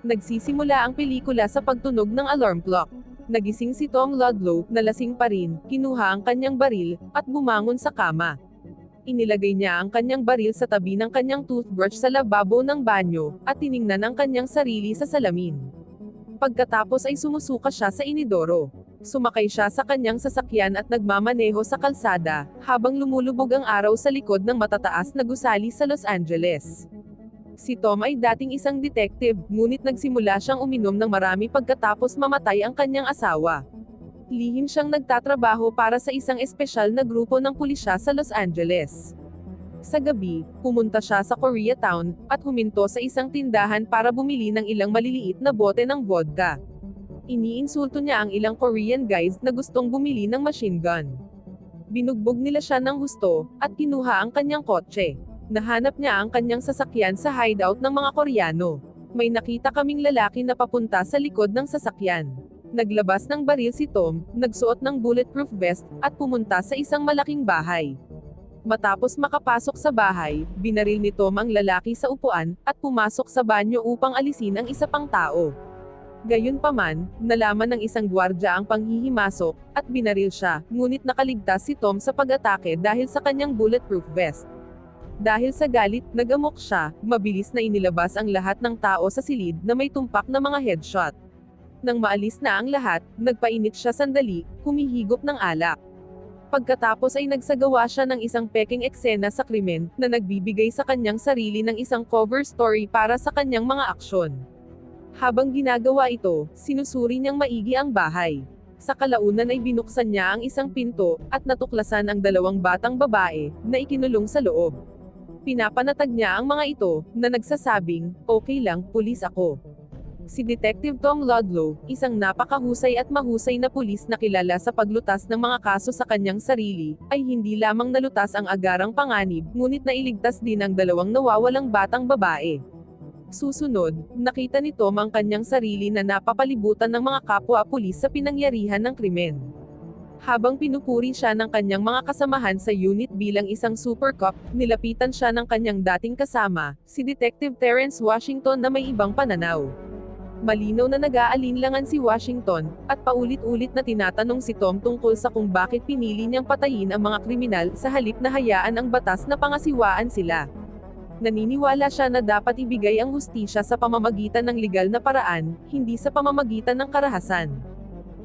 Nagsisimula ang pelikula sa pagtunog ng alarm clock. Nagising si Tom Ludlow, na lasing pa rin, kinuha ang kanyang baril, at bumangon sa kama. Inilagay niya ang kanyang baril sa tabi ng kanyang toothbrush sa lababo ng banyo, at tiningnan ang kanyang sarili sa salamin. Pagkatapos ay sumusuka siya sa inidoro. Sumakay siya sa kanyang sasakyan at nagmamaneho sa kalsada, habang lumulubog ang araw sa likod ng matataas na gusali sa Los Angeles. Si Tom ay dating isang detective, ngunit nagsimula siyang uminom ng marami pagkatapos mamatay ang kanyang asawa. Lihim siyang nagtatrabaho para sa isang espesyal na grupo ng pulisya sa Los Angeles. Sa gabi, pumunta siya sa Koreatown, at huminto sa isang tindahan para bumili ng ilang maliliit na bote ng vodka. Iniinsulto niya ang ilang Korean guys na gustong bumili ng machine gun. Binugbog nila siya ng husto, at kinuha ang kanyang kotse. Nahanap niya ang kanyang sasakyan sa hideout ng mga Koreano. May nakita kaming lalaki na papunta sa likod ng sasakyan. Naglabas ng baril si Tom, nagsuot ng bulletproof vest, at pumunta sa isang malaking bahay. Matapos makapasok sa bahay, binaril ni Tom ang lalaki sa upuan, at pumasok sa banyo upang alisin ang isa pang tao. Gayunpaman, nalaman ng isang gwardya ang panghihimasok, at binaril siya, ngunit nakaligtas si Tom sa pag-atake dahil sa kanyang bulletproof vest. Dahil sa galit, nagamok siya, mabilis na inilabas ang lahat ng tao sa silid na may tumpak na mga headshot. Nang maalis na ang lahat, nagpainit siya sandali, humihigop ng alak. Pagkatapos ay nagsagawa siya ng isang peking eksena sa krimen, na nagbibigay sa kanyang sarili ng isang cover story para sa kanyang mga aksyon. Habang ginagawa ito, sinusuri niyang maigi ang bahay. Sa kalaunan ay binuksan niya ang isang pinto, at natuklasan ang dalawang batang babae, na ikinulong sa loob. Pinapanatag niya ang mga ito, na nagsasabing, okay lang, pulis ako. Si Detective Tom Ludlow, isang napakahusay at mahusay na pulis na kilala sa paglutas ng mga kaso sa kanyang sarili, ay hindi lamang nalutas ang agarang panganib, ngunit nailigtas din ang dalawang nawawalang batang babae. Susunod, nakita ni Tom ang kanyang sarili na napapalibutan ng mga kapwa pulis sa pinangyarihan ng krimen. Habang pinupuri siya ng kanyang mga kasamahan sa unit bilang isang super cop, nilapitan siya ng kanyang dating kasama, si Detective Terence Washington na may ibang pananaw. Malinaw na nag-aalinlangan si Washington, at paulit-ulit na tinatanong si Tom tungkol sa kung bakit pinili niyang patayin ang mga kriminal sa halip na hayaan ang batas na pangasiwaan sila. Naniniwala siya na dapat ibigay ang hustisya sa pamamagitan ng legal na paraan, hindi sa pamamagitan ng karahasan.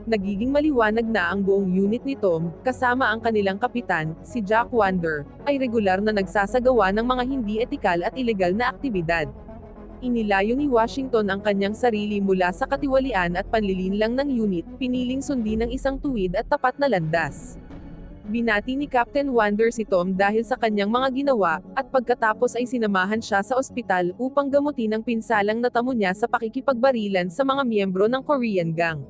Nagiging maliwanag na ang buong unit ni Tom, kasama ang kanilang kapitan, si Jack Wander, ay regular na nagsasagawa ng mga hindi etikal at ilegal na aktibidad. Inilayo ni Washington ang kanyang sarili mula sa katiwalian at panlilinlang ng unit, piniling sundin ng isang tuwid at tapat na landas. Binati ni Captain Wander si Tom dahil sa kanyang mga ginawa, at pagkatapos ay sinamahan siya sa ospital upang gamutin ang pinsalang natamo niya sa pakikipagbarilan sa mga miyembro ng Korean gang.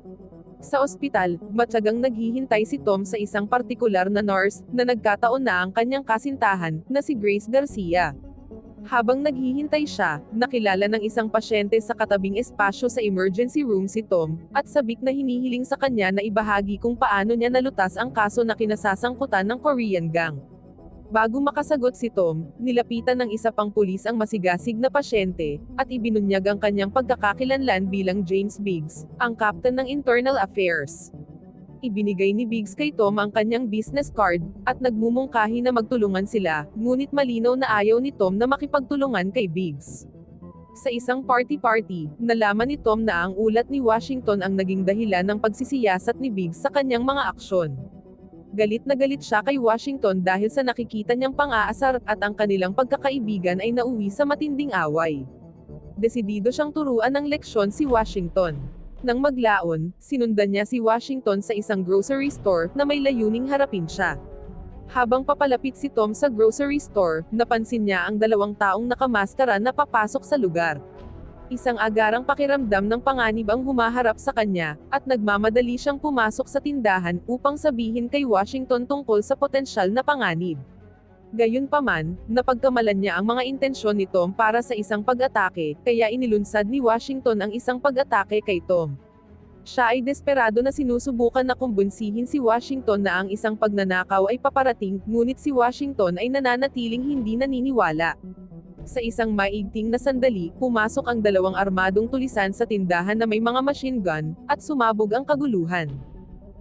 Sa ospital, matyagang naghihintay si Tom sa isang partikular na nurse, na nagkataon na ang kanyang kasintahan, na si Grace Garcia. Habang naghihintay siya, nakilala ng isang pasyente sa katabing espasyo sa emergency room si Tom, at sabik na hinihiling sa kanya na ibahagi kung paano niya nalutas ang kaso na kinasasangkutan ng Korean gang. Bago makasagot si Tom, nilapitan ng isa pang pulis ang masigasig na pasyente, at ibinunyag ang kanyang pagkakakilanlan bilang James Biggs, ang captain ng Internal Affairs. Ibinigay ni Biggs kay Tom ang kanyang business card, at nagmumungkahi na magtulungan sila, ngunit malinaw na ayaw ni Tom na makipagtulungan kay Biggs. Sa isang party-party, nalaman ni Tom na ang ulat ni Washington ang naging dahilan ng pagsisiyasat ni Biggs sa kanyang mga aksyon. Galit na galit siya kay Washington dahil sa nakikita niyang pang-aasar, at ang kanilang pagkakaibigan ay nauwi sa matinding away. Desidido siyang turuan ng leksyon si Washington. Nang maglaon, sinundan niya si Washington sa isang grocery store na may layuning harapin siya. Habang papalapit si Tom sa grocery store, napansin niya ang dalawang taong nakamaskara na papasok sa lugar. Isang agarang pakiramdam ng panganib ang humaharap sa kanya, at nagmamadali siyang pumasok sa tindahan upang sabihin kay Washington tungkol sa potensyal na panganib. Gayunpaman, napagkamalan niya ang mga intensyon ni Tom para sa isang pag-atake, kaya inilunsad ni Washington ang isang pag-atake kay Tom. Siya ay desperado na sinusubukan na kumbunsihin si Washington na ang isang pagnanakaw ay paparating, ngunit si Washington ay nananatiling hindi naniniwala. Sa isang maigting na sandali, pumasok ang dalawang armadong tulisan sa tindahan na may mga machine gun, at sumabog ang kaguluhan.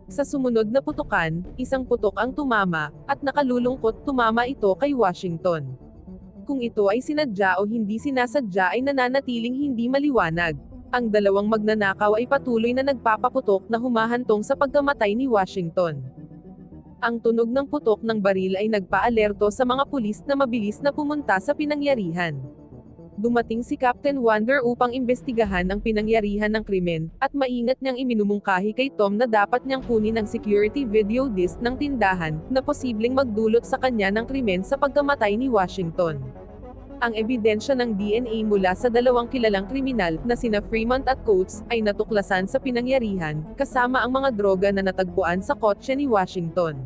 Sa sumunod na putukan, isang putok ang tumama, at nakalulungkot tumama ito kay Washington. Kung ito ay sinadya o hindi sinasadya ay nananatiling hindi maliwanag. Ang dalawang magnanakaw ay patuloy na nagpapaputok na humahantong sa pagkamatay ni Washington. Ang tunog ng putok ng baril ay nagpaalerto sa mga pulis na mabilis na pumunta sa pinangyarihan. Dumating si Captain Wonder upang imbestigahan ang pinangyarihan ng krimen, at maingat niyang iminumungkahi kay Tom na dapat niyang kunin ang security video disc ng tindahan, na posibleng magdulot sa kanya ng krimen sa pagkamatay ni Washington. Ang ebidensya ng DNA mula sa dalawang kilalang kriminal, na sina Fremont at Coates, ay natuklasan sa pinangyarihan, kasama ang mga droga na natagpuan sa kotse ni Washington.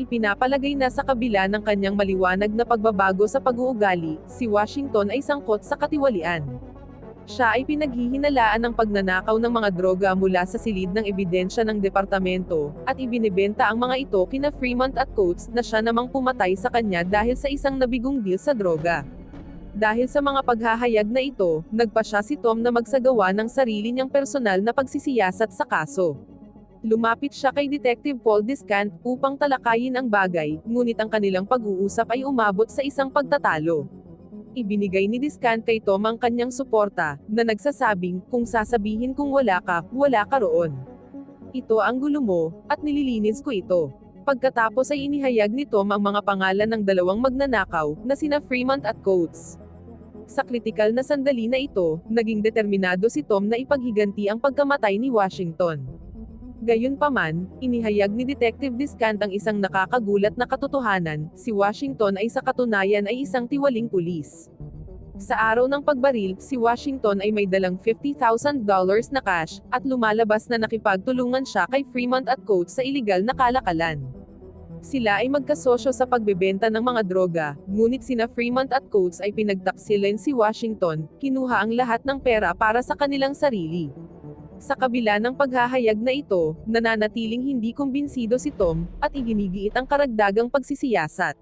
Ipinapalagay na sa kabila ng kanyang maliwanag na pagbabago sa pag-uugali, si Washington ay sangkot sa katiwalian. Siya ay pinaghihinalaan ng pagnanakaw ng mga droga mula sa silid ng ebidensya ng departamento, at ibinebenta ang mga ito kina Fremont at Coates na siya namang pumatay sa kanya dahil sa isang nabigong deal sa droga. Dahil sa mga paghahayag na ito, nagpa siya si Tom na magsagawa ng sarili niyang personal na pagsisiyasat sa kaso. Lumapit siya kay Detective Paul Descant upang talakayin ang bagay, ngunit ang kanilang pag-uusap ay umabot sa isang pagtatalo. Ibinigay ni Descant kay Tom ang kanyang suporta, na nagsasabing, kung sasabihin kung wala ka, wala ka roon. Ito ang gulo mo, at nililinis ko ito. Pagkatapos ay inihayag ni Tom ang mga pangalan ng dalawang magnanakaw, na sina Fremont at Coates. Sa kritikal na sandali na ito, naging determinado si Tom na ipaghiganti ang pagkamatay ni Washington. Gayunpaman, inihayag ni Detective Descant ang isang nakakagulat na katotohanan, si Washington ay sa katunayan ay isang tiwaling pulis. Sa araw ng pagbaril, si Washington ay may dalang $50,000 na cash, at lumalabas na nakipagtulungan siya kay Fremont at Coates sa iligal na kalakalan. Sila ay magkasosyo sa pagbebenta ng mga droga, ngunit sina Fremont at Coates ay pinagtaksilin si Washington, kinuha ang lahat ng pera para sa kanilang sarili. Sa kabila ng paghahayag na ito, nananatiling hindi kumbinsido si Tom, at iginigiit ang karagdagang pagsisiyasat.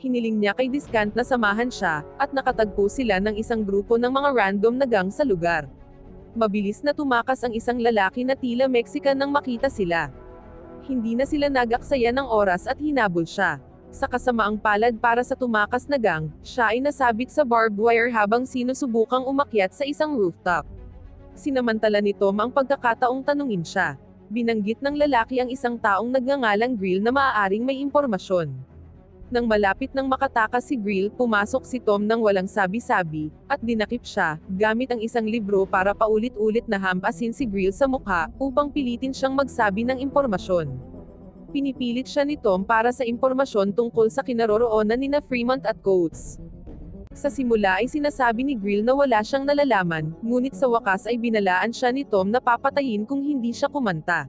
Hiniling niya kay Discant na samahan siya, at nakatagpo sila ng isang grupo ng mga random na gang sa lugar. Mabilis na tumakas ang isang lalaki na tila Mexican nang makita sila. Hindi na sila nagaksaya ng oras at hinabol siya. Sa kasamaang palad para sa tumakas na gang, siya ay nasabit sa barbed wire habang sinusubukang umakyat sa isang rooftop. Sinamantala ni Tom ang pagkakataong tanungin siya. Binanggit ng lalaki ang isang taong nagngangalang Grill na maaaring may impormasyon. Nang malapit nang makatakas si Grill, pumasok si Tom nang walang sabi-sabi, at dinakip siya, gamit ang isang libro para paulit-ulit na hampasin si Grill sa mukha, upang pilitin siyang magsabi ng impormasyon. Pinipilit siya ni Tom para sa impormasyon tungkol sa kinaroroonan ni na Fremont at Coates. Sa simula ay sinasabi ni Grill na wala siyang nalalaman, ngunit sa wakas ay binalaan siya ni Tom na papatayin kung hindi siya kumanta.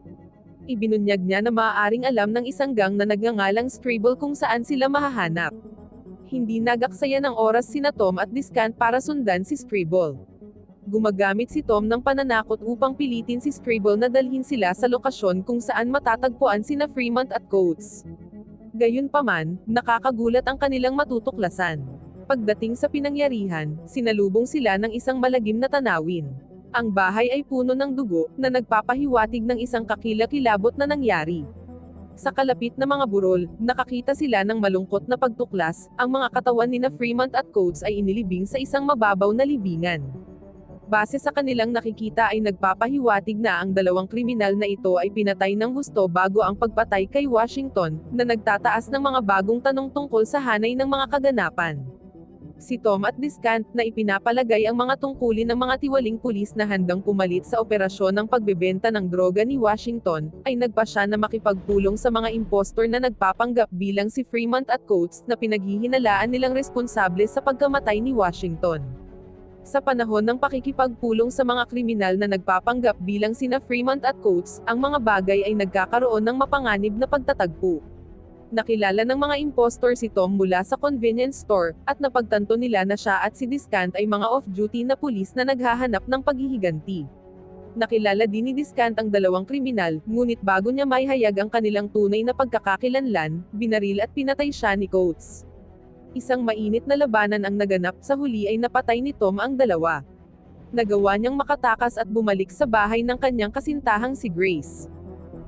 Ibinunyag niya na maaaring alam ng isang gang na nagngangalang Scribble kung saan sila mahahanap. Hindi nagaksaya ng oras sina Tom at Discant para sundan si Scribble. Gumagamit si Tom ng pananakot upang pilitin si Scribble na dalhin sila sa lokasyon kung saan matatagpuan sina Fremont at Coates. Gayunpaman, nakakagulat ang kanilang matutuklasan. Pagdating sa pinangyarihan, sinalubong sila ng isang malagim na tanawin. Ang bahay ay puno ng dugo, na nagpapahiwatig ng isang kakilakilabot na nangyari. Sa kalapit na mga burol, nakakita sila ng malungkot na pagtuklas, ang mga katawan ni na Fremont at Coates ay inilibing sa isang mababaw na libingan. Base sa kanilang nakikita ay nagpapahiwatig na ang dalawang kriminal na ito ay pinatay ng gusto bago ang pagpatay kay Washington, na nagtataas ng mga bagong tanong tungkol sa hanay ng mga kaganapan si Tom at Discant na ipinapalagay ang mga tungkulin ng mga tiwaling pulis na handang pumalit sa operasyon ng pagbebenta ng droga ni Washington, ay nagpa siya na makipagpulong sa mga impostor na nagpapanggap bilang si Fremont at Coates na pinaghihinalaan nilang responsable sa pagkamatay ni Washington. Sa panahon ng pakikipagpulong sa mga kriminal na nagpapanggap bilang sina Fremont at Coates, ang mga bagay ay nagkakaroon ng mapanganib na pagtatagpo nakilala ng mga impostor si Tom mula sa convenience store, at napagtanto nila na siya at si Discant ay mga off-duty na pulis na naghahanap ng paghihiganti. Nakilala din ni Discant ang dalawang kriminal, ngunit bago niya maihayag ang kanilang tunay na pagkakakilanlan, binaril at pinatay siya ni Coates. Isang mainit na labanan ang naganap sa huli ay napatay ni Tom ang dalawa. Nagawa niyang makatakas at bumalik sa bahay ng kanyang kasintahang si Grace.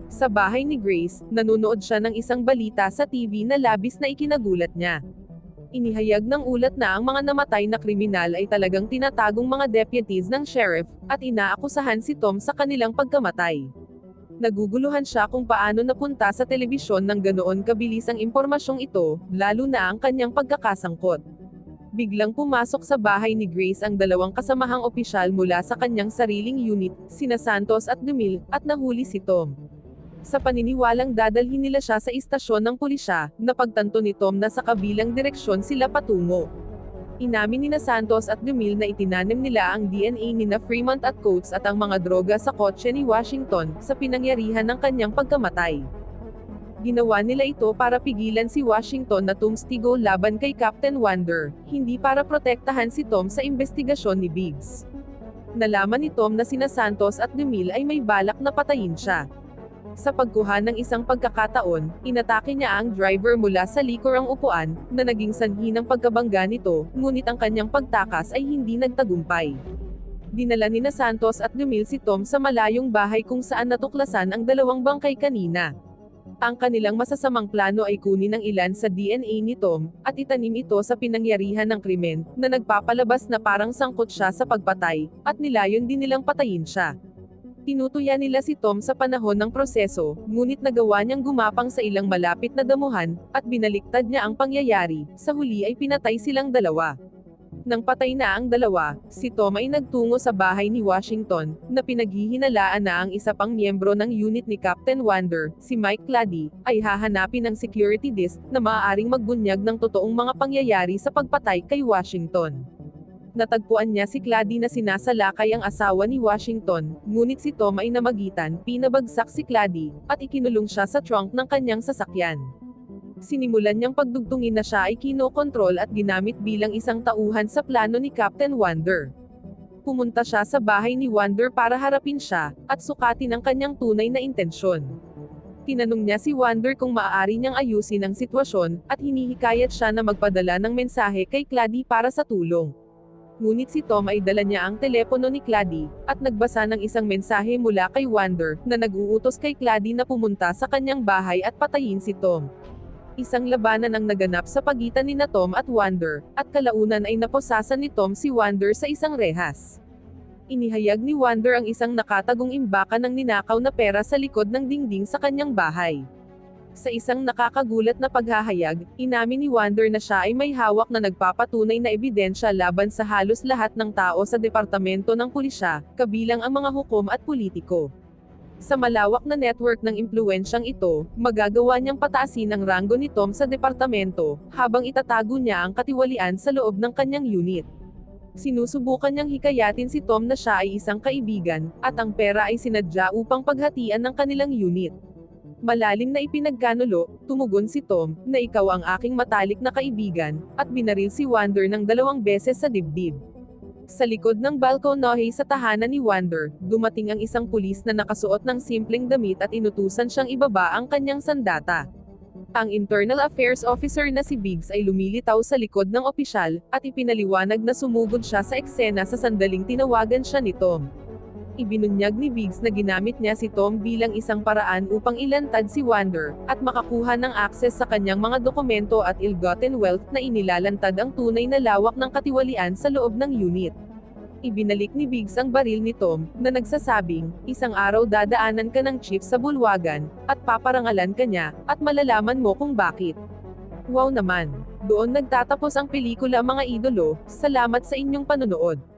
Sa bahay ni Grace, nanonood siya ng isang balita sa TV na labis na ikinagulat niya. Inihayag ng ulat na ang mga namatay na kriminal ay talagang tinatagong mga deputies ng sheriff, at inaakusahan si Tom sa kanilang pagkamatay. Naguguluhan siya kung paano napunta sa telebisyon ng ganoon kabilis ang impormasyong ito, lalo na ang kanyang pagkakasangkot. Biglang pumasok sa bahay ni Grace ang dalawang kasamahang opisyal mula sa kanyang sariling unit, sina Santos at Dumil, at nahuli si Tom. Sa paniniwalang dadalhin nila siya sa istasyon ng pulisya, napagtanto ni Tom na sa kabilang direksyon sila patungo. Inamin ni na Santos at Dumil na itinanim nila ang DNA ni na Fremont at Coates at ang mga droga sa kotse ni Washington, sa pinangyarihan ng kanyang pagkamatay. Ginawa nila ito para pigilan si Washington na tumstigo laban kay Captain Wonder, hindi para protektahan si Tom sa investigasyon ni Biggs. Nalaman ni Tom na sina Santos at Dumil ay may balak na patayin siya. Sa pagkuha ng isang pagkakataon, inatake niya ang driver mula sa likurang upuan, na naging sanhi ng pagkabangga nito, ngunit ang kanyang pagtakas ay hindi nagtagumpay. Dinala ni na Santos at Dumil si Tom sa malayong bahay kung saan natuklasan ang dalawang bangkay kanina. Ang kanilang masasamang plano ay kunin ang ilan sa DNA ni Tom, at itanim ito sa pinangyarihan ng krimen, na nagpapalabas na parang sangkot siya sa pagpatay, at nilayon din nilang patayin siya. Tinutuya nila si Tom sa panahon ng proseso, ngunit nagawa niyang gumapang sa ilang malapit na damuhan, at binaliktad niya ang pangyayari, sa huli ay pinatay silang dalawa. Nang patay na ang dalawa, si Tom ay nagtungo sa bahay ni Washington, na pinaghihinalaan na ang isa pang miyembro ng unit ni Captain Wonder, si Mike Clady, ay hahanapin ng security disk, na maaaring magbunyag ng totoong mga pangyayari sa pagpatay kay Washington natagpuan niya si Clady na sinasalakay ang asawa ni Washington, ngunit si Tom ay namagitan, pinabagsak si Clady, at ikinulong siya sa trunk ng kanyang sasakyan. Sinimulan niyang pagdugtungin na siya ay kinokontrol at ginamit bilang isang tauhan sa plano ni Captain Wonder. Pumunta siya sa bahay ni Wonder para harapin siya, at sukatin ang kanyang tunay na intensyon. Tinanong niya si Wonder kung maaari niyang ayusin ang sitwasyon, at hinihikayat siya na magpadala ng mensahe kay Clady para sa tulong. Ngunit si Tom ay dala niya ang telepono ni Clady, at nagbasa ng isang mensahe mula kay Wander, na nag-uutos kay Clady na pumunta sa kanyang bahay at patayin si Tom. Isang labanan ang naganap sa pagitan ni na Tom at Wander, at kalaunan ay naposasan ni Tom si Wander sa isang rehas. Inihayag ni Wander ang isang nakatagong imbaka ng ninakaw na pera sa likod ng dingding sa kanyang bahay. Sa isang nakakagulat na paghahayag, inamin ni Wander na siya ay may hawak na nagpapatunay na ebidensya laban sa halos lahat ng tao sa departamento ng pulisya, kabilang ang mga hukom at politiko. Sa malawak na network ng impluensyang ito, magagawa niyang pataasin ang ranggo ni Tom sa departamento, habang itatago niya ang katiwalian sa loob ng kanyang unit. Sinusubukan niyang hikayatin si Tom na siya ay isang kaibigan, at ang pera ay sinadya upang paghatian ng kanilang unit. Malalim na ipinagkanulo, tumugon si Tom, na ikaw ang aking matalik na kaibigan, at binaril si Wander ng dalawang beses sa dibdib. Sa likod ng balkonohe sa tahanan ni Wander, dumating ang isang pulis na nakasuot ng simpleng damit at inutusan siyang ibaba ang kanyang sandata. Ang Internal Affairs Officer na si Biggs ay lumilitaw sa likod ng opisyal, at ipinaliwanag na sumugod siya sa eksena sa sandaling tinawagan siya ni Tom ibinunyag ni Biggs na ginamit niya si Tom bilang isang paraan upang ilantad si Wander, at makakuha ng akses sa kanyang mga dokumento at ill-gotten wealth na inilalantad ang tunay na lawak ng katiwalian sa loob ng unit. Ibinalik ni Biggs ang baril ni Tom, na nagsasabing, isang araw dadaanan ka ng chief sa bulwagan, at paparangalan ka niya, at malalaman mo kung bakit. Wow naman! Doon nagtatapos ang pelikula mga idolo, salamat sa inyong panonood.